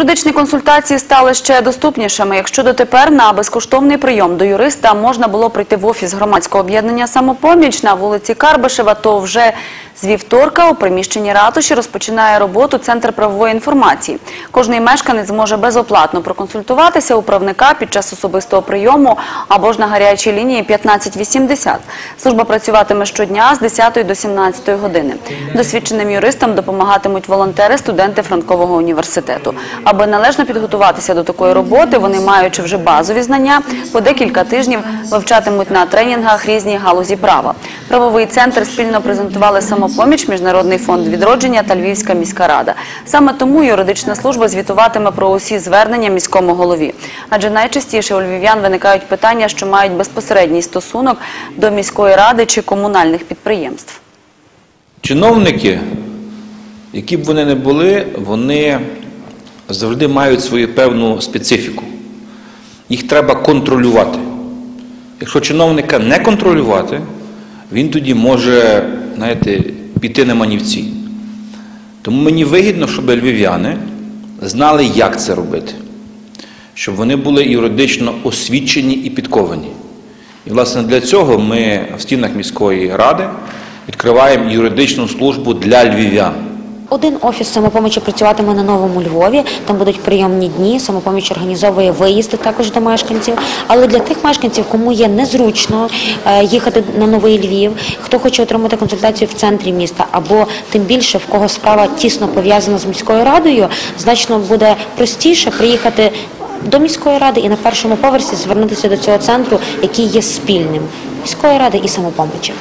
Юридичні консультації стали ще доступнішими. Якщо дотепер на безкоштовний прийом до юриста можна було прийти в офіс громадського об'єднання «Самопоміч» на вулиці Карбишева, то вже з вівторка у приміщенні ратуші розпочинає роботу Центр правової інформації. Кожний мешканець зможе безоплатно проконсультуватися у правника під час особистого прийому або ж на гарячій лінії 1580. Служба працюватиме щодня з 10 до 17 години. Досвідченим юристам допомагатимуть волонтери, студенти Франкового університету. Аби належно підготуватися до такої роботи, вони, маючи вже базові знання, по декілька тижнів вивчатимуть на тренінгах різні галузі права. Правовий центр спільно презентували самопоміч, Міжнародний фонд відродження та Львівська міська рада. Саме тому юридична служба звітуватиме про усі звернення міському голові. Адже найчастіше у львів'ян виникають питання, що мають безпосередній стосунок до міської ради чи комунальних підприємств. Чиновники, які б вони не були, вони завжди мають свою певну специфіку. Їх треба контролювати. Якщо чиновника не контролювати, він тоді може, знаєте, піти на манівці. Тому мені вигідно, щоб львів'яни знали, як це робити, щоб вони були юридично освічені і підковані. І, власне, для цього ми в стінах міської ради відкриваємо юридичну службу для львів'ян. Один офіс самопомочі працюватиме на новому Львові. Там будуть прийомні дні. Самопоміч організовує виїзди також до мешканців. Але для тих мешканців, кому є незручно е, їхати на новий Львів, хто хоче отримати консультацію в центрі міста, або тим більше в кого справа тісно пов'язана з міською радою, значно буде простіше приїхати. До міської ради і на першому поверсі звернутися до цього центру, який є спільним міської ради і самопомочі.